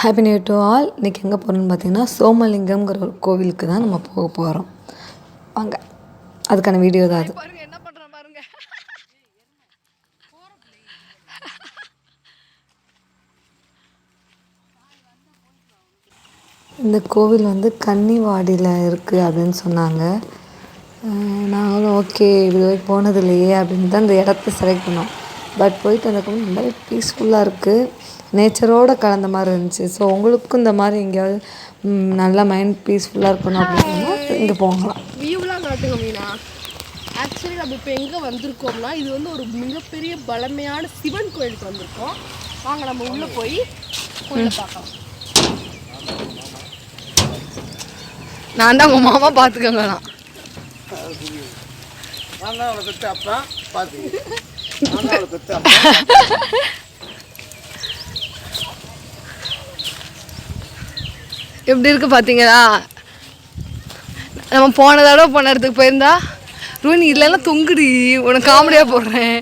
Happy new to all இன்றைக்கி எங்கே போகிறோம்னு பார்த்தீங்கன்னா சோமலிங்கம்ங்கிற ஒரு கோவிலுக்கு தான் நம்ம போக போகிறோம் வாங்க. அதுக்கான வீடியோ தான் அது. என்ன பண்றேன் பாருங்க. இந்த கோவில் வந்து கன்னிவாடியில் இருக்குது அப்படின்னு சொன்னாங்க. நாங்களும் ஓகே இது வரைக்கும் போனது இல்லையே அப்படின்னு தான் இந்த இடத்த செலக்ட் பண்ணோம். பட் போயிட்டு வந்ததுக்கப்புறம் ரொம்பவே பீஸ்ஃபுல்லாக இருக்குது நேச்சரோடு கலந்த மாதிரி இருந்துச்சு. ஸோ உங்களுக்கும் இந்த மாதிரி எங்கேயாவது நல்லா மைண்ட் பீஸ்ஃபுல்லாக இருக்கணும் அப்படின்னா இங்கே போகலாம். வியூலாம் காட்டுங்க மீனா. ஆக்சுவலி நம்ம இப்போ எங்கே வந்திருக்கோம்னா இது வந்து ஒரு மிகப்பெரிய பழமையான சிவன் கோயிலுக்கு வந்திருக்கோம். வாங்க நம்ம உள்ளே போய் கோயிலை பார்க்கலாம். நான் தான் உங்கள் மாமா பார்த்துக்கோங்க நான் நான் தான் அவளை பெற்ற அப்பா நான் தான் அவளை பெற்ற அப்பா எப்படி இருக்கு பார்த்தீங்களா நம்ம போன தடவை போன இடத்துக்கு போயிருந்தா ரூனி இல்லைன்னா தொங்குடி உனக்கு காமெடியாக போடுறேன்.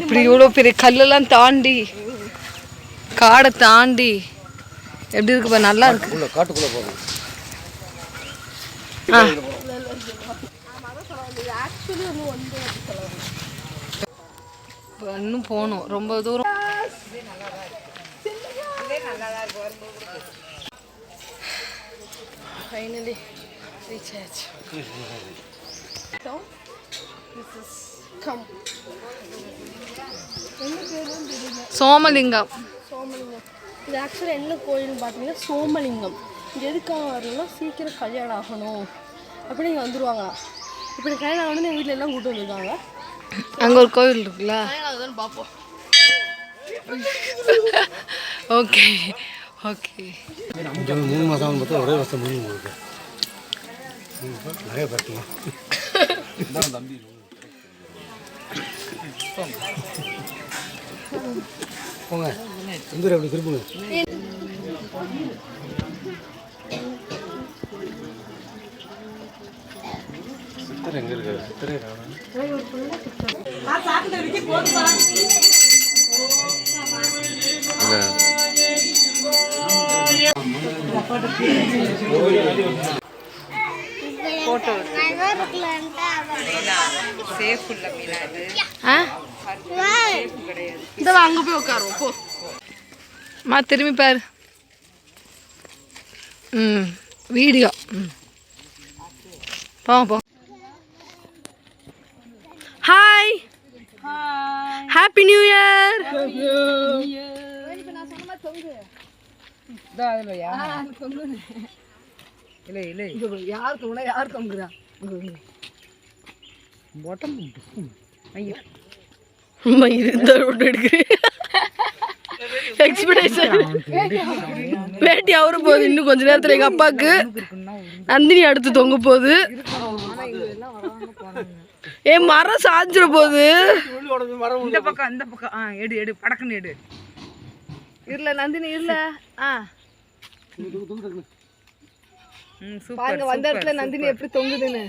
இப்படி இவ்வளோ பெரிய கல்லெல்லாம் தாண்டி காடை தாண்டி எப்படி இருக்கு நல்லா இருக்கு. உள்ள காட்டுக்குள்ளே போகணும் ஆ. இப்ப இன்னும் போகணும். ரொம்ப தூரம். ஃபைனலி ரீச் ஆச்சு. சோமலிங்கம். சோமலிங்கம். இது ஆக்சுவலாக என்ன கோயில்னு பார்த்தீங்கன்னா சோமலிங்கம். எதுக்காக வரணும்னா சீக்கிரம் கல்யாணம் ஆகணும். அப்படி இங்கே இப்படி கல்யாணம் ஆகணும்னு எங்கள் வீட்டில் எல்லாம் கூட்டு வந்திருக்காங்க. அங்கே ஒரு கோவில் இருக்குல்ல? பார்ப்போம் ஓகே ஓகே. மூணு மாதம் பார்த்தா ஒரே வருஷம் முடிஞ்சு போகுது நிறைய பார்க்கலாம் தம்பி போங்க. சுந்தர் அப்படி திருப்புங்க சித்தர் எங்க இருக்காரு? சித்தரே அங்க போய் உட்காருவோம் போ மா திரும்பி பாரு. ம் வீடியோ. ம். போ போ ஹாய் ஹாப்பி நியூ இயர் யார் தொங்குனா யார் தொங்குறா அம்மா இந்த ரோடு எடுக்கிறேன். எக்ஸ்பெக்டேஷன் வேட்டி அவரும் போகுது. இன்னும் கொஞ்ச நேரத்தில் எங்கள் அப்பாவுக்கு நந்தினி அடுத்து தொங்க போகுது. ஏ மரம் சாஞ்சிட போகுது இந்த பக்கம் இந்த பக்கம். ஆ எடு எடு படக்குன்னு எடு. இருல நந்தினி இருல ஆ. பாருங்க வந்த இடத்துல நந்தினி எப்படி தொங்குதுன்னு.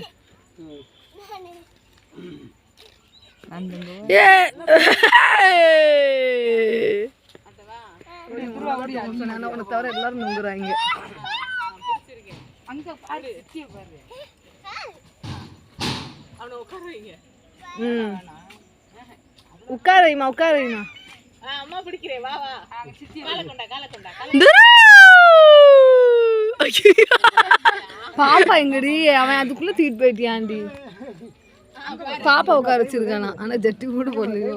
ஏ. நான் உன்னை நொங்குறாங்க ம். உட்கார வைமா உட்கார வைமா பாப்பா எங்கடி? அவன் அதுக்குள்ள தூக்கிட்டு போயிட்டியாண்டி பாப்பா உட்கார வச்சிருக்கானா? ஆனா ஜட்டி கூட போடலையோ.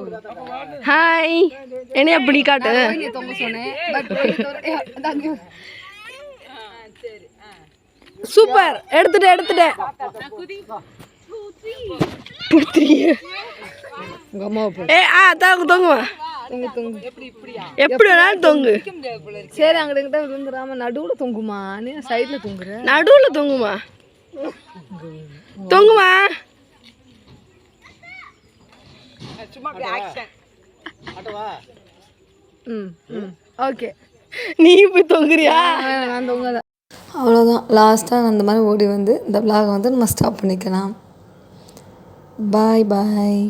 ஹாய் என்ன அப்படி காட்டு? தொங்க சொன்னேன். சூப்பர் எடுத்துட்டேன் எடுத்துட்டேன். புடுத்துறீங்க உங்க அம்மாவை ஏ ஆ தாங்க தொங்குமா? தொங்கு தொங்கு. எப்படி வேணாலும் தொங்கு. சரி அங்கிட்ட கிட்ட விழுந்துடாம நடுவுல தொங்குமா? நீ சைடுல தொங்குற? நடுவுல தொங்குமா? தொங்குமா? ம் ம். ஓகே. நீ போய் தொங்குறியா? நான் தொங்காத அவ்வளோதான் லாஸ்ட்டாக அந்த மாதிரி ஓடி வந்து இந்த vlog வந்து நம்ம ஸ்டாப் பண்ணிக்கலாம். பாய் பாய்